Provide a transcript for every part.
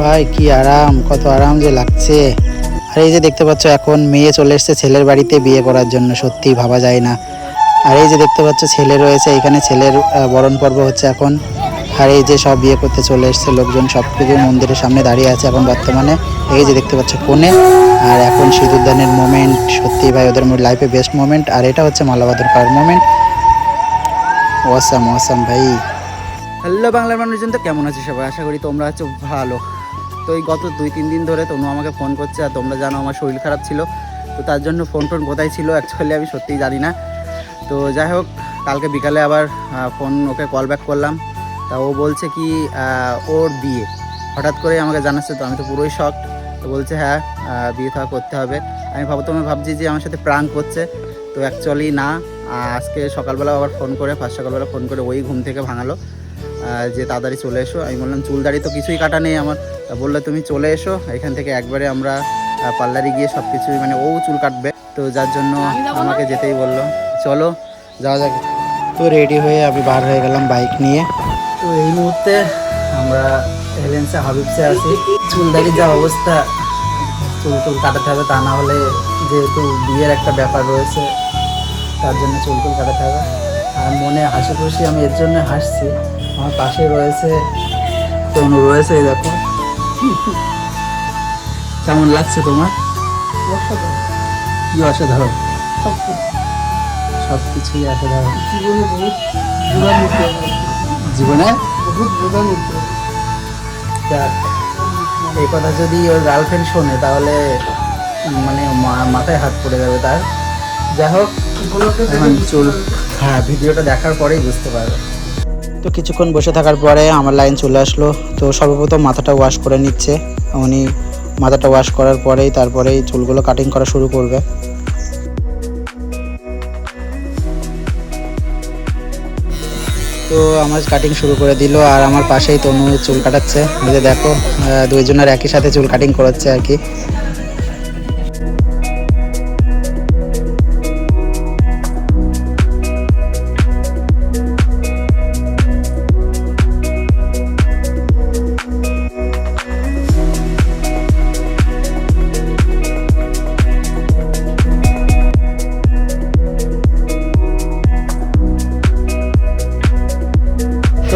ভাই, কি আরাম, কত আরাম যে লাগছে। আর এই যে দেখতে পাচ্ছ, এখন মেয়ে চলে এসেছে ছেলের বাড়িতে বিয়ে করার জন্য, সত্যি ভাবা যায় না। আর এই যে দেখতে পাচ্ছ, ছেলে রয়েছে, এখানে ছেলের বরণ পর্ব হচ্ছে এখন। আর এই যে সব বিয়ে করতে চলে এসেছে লোকজন সব কিছু মন্দিরের সামনে দাঁড়িয়ে আছে এখন বর্তমানে। এই যে দেখতে পাচ্ছ কোণে, আর এখন সিঁদুরদানের মোমেন্ট সত্যি ভাই, ওদের লাইফে বেস্ট মোমেন্ট আর এটা হচ্ছে মালাবাদন করার মোমেন্ট ওয়াসাম ওয়াসাম ভাই। হ্যালো বাংলার মানুষজন, তো কেমন আছে সবাই? আশা করি তোমরা আছো ভালো। তো এই গত দুই, তিন দিন ধরে তনু আমাকে ফোন করছে আর তোমরা জানো আমার শরীর খারাপ ছিল। তো তার জন্য ফোন টোন কোথায় ছিল অ্যাকচুয়ালি আমি সত্যিই জানি না। তো যাই হোক, কালকে বিকালে আবার ফোন ওকে কল ব্যাক করলাম। তা ও বলছে কি ওর বিয়ে। হঠাৎ করে আমাকে জানাচ্ছে তো, আমি তো পুরোই শখ তো বলছে হ্যাঁ বিয়ে থাকা করতে হবে। আমি ভাবো তুমি ভাবছি যে আমার সাথে প্রাঙ্ক করছে। তো অ্যাকচুয়ালি না আজকে সকালবেলা আবার ফোন করে ফার্স্ট সকালবেলা ফোন করে ওই ঘুম থেকে ভাঙালো। যে তাড়াতাড়ি চলে এসো। আমি বললাম চুল দাড়ি তো কিছুই কাটা নেই আমার। বলল, তুমি চলে এসো, এখান থেকে একবারে আমরা পার্লারে গিয়ে সব কিছুই মানে ও চুল কাটবে। তো যার জন্য আমাকে যেতেই বলল, চলো, যাওয়া যাক। তো রেডি হয়ে আমি বার হয়ে গেলাম বাইক নিয়ে। তো এই মুহূর্তে আমরা হেলেন্সে হাবিবসে আছি। চুল দাড়ির যা অবস্থা, চুল টুল কাটাতে হবে তা না হলে যেহেতু বিয়ের একটা ব্যাপার রয়েছে, তার জন্য চুল টুল কাটাতে হবে। আর মনে হাসি খুশি আমি এর জন্য হাসছি। আমার পাশে রয়েছে তনু রয়েছে এই দেখো। কেমন লাগছে তোমার? কি অসাধারণ। সব কিছুই অসাধারণ। জীবনে এই কথা যদি ওর গার্লফ্রেন্ড শোনে তাহলে মানে মাথায় হাত পড়ে যাবে তার। যাই হোক চুল হ্যাঁ ভিডিওটা দেখার পরেই বুঝতে পারবে। তো কিছুক্ষণ বসে থাকার পরে আমার লাইন চলে আসলো। তো সর্বপ্রথম মাথাটা ওয়াশ করে নিচ্ছে। উনি মাথাটা ওয়াশ করার পরেই তারপরেই চুলগুলো কাটিং করা শুরু করবে। তো আমার কাটিং শুরু করে দিল আর আমার পাশেই তনু চুল কাটাচ্ছে। দেখো দুইজনের একই সাথে চুল কাটিং করাচ্ছে আর কি।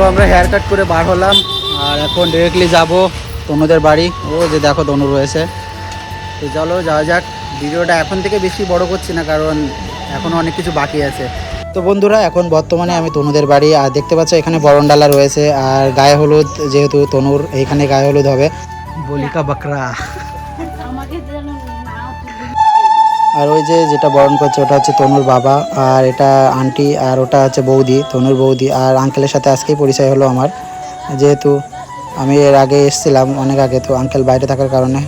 তো আমরা হেয়ার কাট করে বার হলাম, আর এখন ডিরেক্টলি যাব তনুদের বাড়ি। ও যে দেখো তনু রয়েছে। তো চলো যাওয়া যাক। ভিডিওটা এখন থেকে বেশি বড় করছি না, কারণ এখনও অনেক কিছু বাকি আছে। তো বন্ধুরা, এখন বর্তমানে আমি তনুদের বাড়ি, আর দেখতে পাচ্ছ এখানে বরণডালা রয়েছে, আর গায়ে হলুদ যেহেতু তনুর, এইখানে গায়ে হলুদ হবে। বলিকা বাকরা। আর ওই যে যেটা বরণ করছে, ওটা হচ্ছে তনুর বাবা, আর এটা আন্টি, আর ওটা হচ্ছে বৌদি, তনুর বৌদি, আর আঙ্কেলের সাথে আজকেই পরিচয় হলো আমার। যেহেতু আমি এর আগে এসেছিলাম অনেক আগে, তো আঙ্কেল বাইরে থাকার কারণে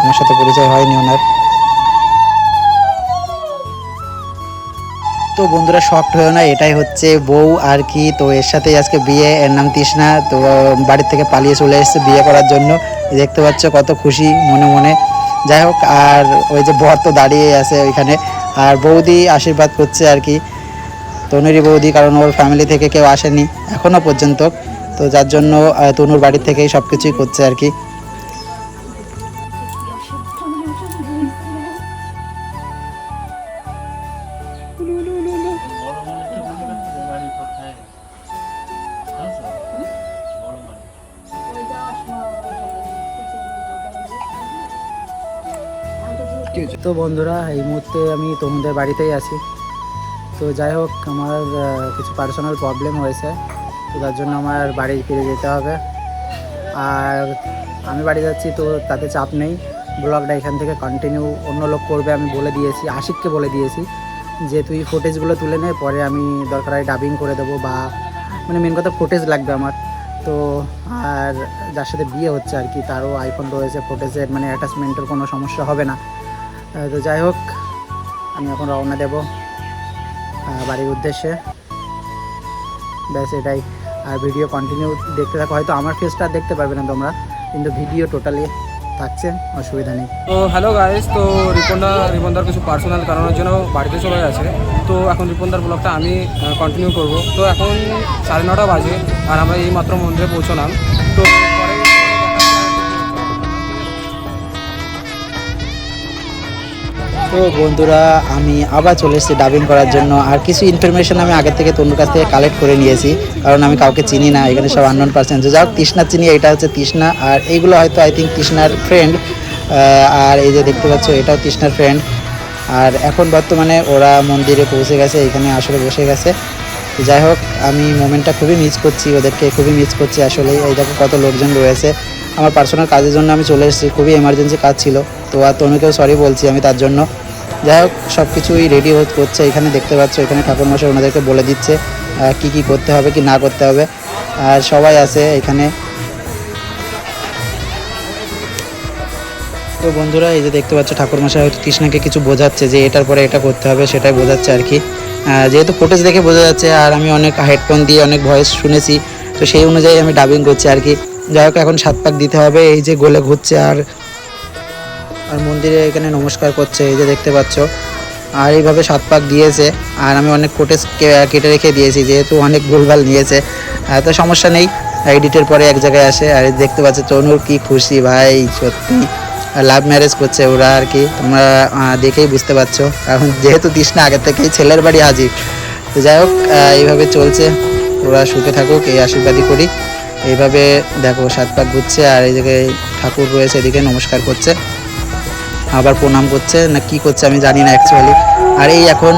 আমার সাথে পরিচয় হয়নি ওনার। তো বন্ধুরা শক্ট হয়েও না, এটাই হচ্ছে বউ আর কি। তো এর সাথেই আজকে বিয়ে, এর নাম তৃষ্ণা। তো বাড়ির থেকে পালিয়ে চলে এসেছে বিয়ে করার জন্য। দেখতে পাচ্ছ কত খুশি মনে মনে। যাই হোক, আর ওই যে বর তো দাঁড়িয়ে আছে ওইখানে। আর বৌদি আশীর্বাদ করছে আর কি। তনুরই বৌদি, কারণ ওর ফ্যামিলি থেকে কেউ আসেনি এখনও পর্যন্ত। তো যার জন্য তনুর বাড়ি থেকেই সব কিছুই করছে আর কি। তো বন্ধুরা, এই মুহূর্তে আমি তনুদের বাড়িতেই আছি। তো যাই হোক, আমার কিছু পার্সোনাল প্রবলেম হয়েছে, তো তার জন্য আমার বাড়ি ফিরে যেতে হবে। আর আমি বাড়ি যাচ্ছি, তো তাতে চাপ নেই। ব্লগটা এখান থেকে কন্টিনিউ অন্য লোক করবে আমি বলে দিয়েছি, আশিককে বলে দিয়েছি যে, তুই ফুটেজগুলো তুলে নে, পরে আমি দরকার হয় ডাবিং করে দেবো বা মানে মেন কথা ফুটেজ লাগবে আমার। তো আর যার সাথে বিয়ে হচ্ছে আর কি, তারও আইফোন রয়েছে ফুটেজের মানে অ্যাটাচমেন্টের কোনো সমস্যা হবে না। তো যাই হোক, আমি এখন রওনা দেব বাড়ির উদ্দেশ্যে। ব্যাস এটাই। আর ভিডিও কন্টিনিউ দেখতে থাকো। হয়তো আমার ফেসটা দেখতে পারবে না তোমরা, কিন্তু ভিডিও টোটালি থাকছে, অসুবিধা নেই। তো হ্যালো গাইস তো রিপনদা, রিপনদার কিছু পার্সোনাল কারণের জন্য বাড়িতে চলে গেছে। তো এখন রিপনদার ব্লগটা আমি কন্টিনিউ করব। তো এখন সাড়ে নটা বাজে, আর আমরা এই মাত্র মন্দিরে পৌঁছলাম। তো তো বন্ধুরা, আমি আবার চলে এসেছি ডাবিং করার জন্য। আর কিছু ইনফরমেশন আমি আগে থেকে তনুর কাছ থেকে কালেক্ট করে নিয়েছি, কারণ আমি কাউকে চিনি না, এখানে সব আননোন যে হোক তৃষ্ণা চিনি, এটা হচ্ছে তৃষ্ণা। আর এইগুলো হয়তো আই থিঙ্ক তৃষ্ণার ফ্রেন্ড আর এই যে দেখতে পাচ্ছ, এটাও তৃষ্ণার ফ্রেন্ড আর এখন বর্তমানে ওরা মন্দিরে পৌঁছে গেছে, এখানে আসলে বসে গেছে। যাই হোক, আমি মোমেন্টটা খুবই মিস করছি, ওদেরকে খুবই মিস করছি আসলে এই দেখো কত লোকজন রয়েছে। আমার পার্সোনাল কাজের জন্য আমি চলে এসেছি, খুবই এমার্জেন্সি কাজ ছিল। তো আর তনুকেও সরি বলছি আমি তার জন্য। যাই হোক সব কিছুই রেডি করছে এখানে দেখতে পাচ্ছ, এখানে ঠাকুরমশাই ওনাদেরকে বলে দিচ্ছে কি কি করতে হবে, কি না করতে হবে। আর সবাই আছে এখানে। তো বন্ধুরা, এই যে দেখতে পাচ্ছ, ঠাকুরমশাই হয়তো কৃষ্ণাকে কিছু বোঝাচ্ছে যে এটার পরে এটা করতে হবে, সেটাই বোঝাচ্ছে আর কি। যেহেতু ফুটেজ দেখে বোঝা যাচ্ছে আর আমি অনেক হেডফোন দিয়ে অনেক ভয়েস শুনেছি, তো সেই অনুযায়ী আমি ডাবিং করছি আর কি। যাই হোক, এখন সাত পাক দিতে হবে, এই যে গোলে ঘুরছে আর আর মন্দিরে এখানে নমস্কার করছে, এই যে দেখতে পাচ্ছ। আর এইভাবে সাত পাক দিয়েছে, আর আমি অনেক ফুটেজ কেটে রেখে দিয়েছি, যেহেতু অনেক ভুলভাল নিয়েছে। তো সমস্যা নেই এডিটের পরে এক জায়গায় আসে, আর দেখতে পাচ্ছ তনুর কি খুশি, ভাই, সত্যি। লাভ ম্যারেজ করছে ওরা আর কি। তোমরা দেখেই বুঝতে পারছ। কারণ যেহেতু তৃষ্ণা আগের থেকেই ছেলের বাড়ি হাজির। তো যাই হোক এইভাবে চলছে। ওরা সুখে থাকুক এই আশীর্বাদই করি। এইভাবে দেখো সাত পাক ঘুরছে আর এই জায়গায় ঠাকুর রয়েছে এদিকে নমস্কার করছে। আবার প্রণাম করছে। না কি করছে আমি জানি না অ্যাকচুয়ালি আর এই এখন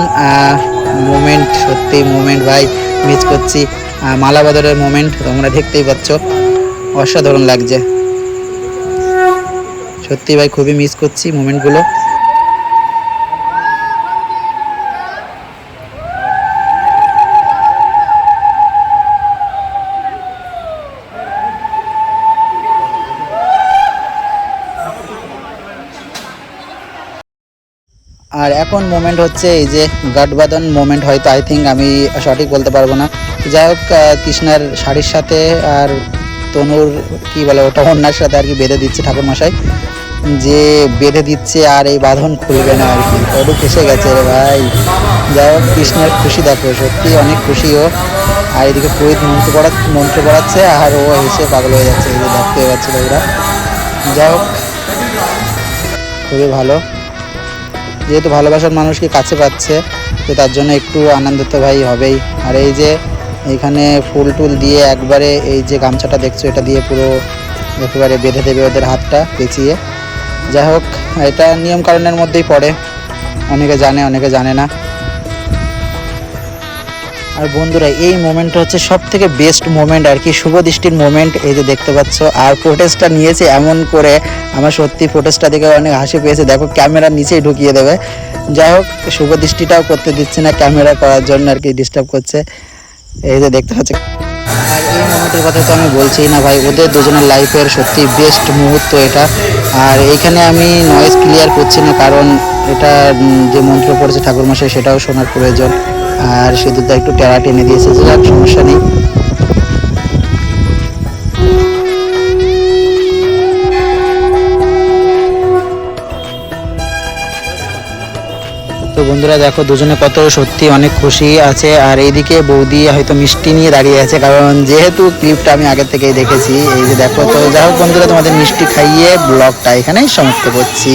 মোমেন্ট সত্যি মোমেন্ট ভাই মিস করছি। আহ, মালা বদলের মোমেন্ট তোমরা দেখতেই পাচ্ছ। অসাধারণ লাগছে। সত্যি ভাই, খুবই মিস করছি মোমেন্টগুলো। আর এখন মোমেন্ট হচ্ছে এই যে গাটবাদন মোমেন্ট হয়তো আই থিঙ্ক আমি সঠিক বলতে পারব না। যাই হোক কৃষ্ণার শাড়ির সাথে আর তনুর, কি বলে ওটা, অন্যার সাথে আর কি বেঁধে দিচ্ছে ঠাকুরমশাই। যে বেঁধে দিচ্ছে আর এই বাঁধন খুলবে না আর কি। তরু ফেসে গেছে রে ভাই। যাই হোক, কৃষ্ণের খুশি দেখো, সত্যি অনেক খুশি ও। আর এদিকে পুরোহিত মন্ত্র পড়া মন্ত্র পড়াচ্ছে আর ও হেসে পাগল হয়ে যাচ্ছে, এই যে দেখতে পাচ্ছিল ওরা যাই হোক, খুবই ভালো। যেহেতু ভালোবাসার মানুষকে কাছে পাচ্ছে, তো তার জন্য একটু আনন্দ তো ভাই হবেই। আর এই যে এখানে ফুল টুল দিয়ে একবারে এই যে গামছাটা দেখছ, এটা দিয়ে পুরো একেবারে বেঁধে দেবে ওদের হাতটা পেঁচিয়ে। যাই হোক, এটা নিয়ম কারণের মধ্যেই পড়ে। অনেকে জানে অনেকে জানে না। আর বন্ধুরা, এই মোমেন্টটা হচ্ছে সব থেকে বেস্ট মোমেন্ট আর কি শুভ দৃষ্টির মোমেন্ট এই যে দেখতে পাচ্ছ, আর ফুটেজটা নিয়েছে এমন করে। আমার সত্যি ফুটেজটা দেখে অনেক হাসি পেয়েছে। দেখো ক্যামেরা নিচেই ঢুকিয়ে দেবে। যাই হোক, শুভ দৃষ্টিটাও করতে দিচ্ছে না ক্যামেরা করার জন্য আর কি ডিস্টার্ব করছে। এই যে দেখতে পাচ্ছ। আর মুহূর্তের কথা তো আমি বলছি না ভাই, ওদের দুজনের লাইফের সত্যি বেস্ট মুহূর্ত এটা। আর এখানে আমি নয়েজ ক্লিয়ার করছি না, কারণ এটা যে মন্ত্র পড়েছে ঠাকুর মশাই সেটাও শোনার প্রয়োজন। আর সিঁদুরটা একটু টেরা টেনে দিয়েছে যে সমস্যা নেই। বন্ধুরা, দেখো দুজনে কত সত্যি অনেক খুশি আছে। আর এইদিকে বৌদি হয়তো মিষ্টি নিয়ে দাঁড়িয়ে আছে, কারণ যেহেতু ক্লিপটা আমি আগে থেকেই দেখেছি, এই যে দেখো, তো যাই হোক বন্ধুরা, তোমাদের মিষ্টি খাইয়ে ব্লগটা এখানেই সমাপ্ত করছি।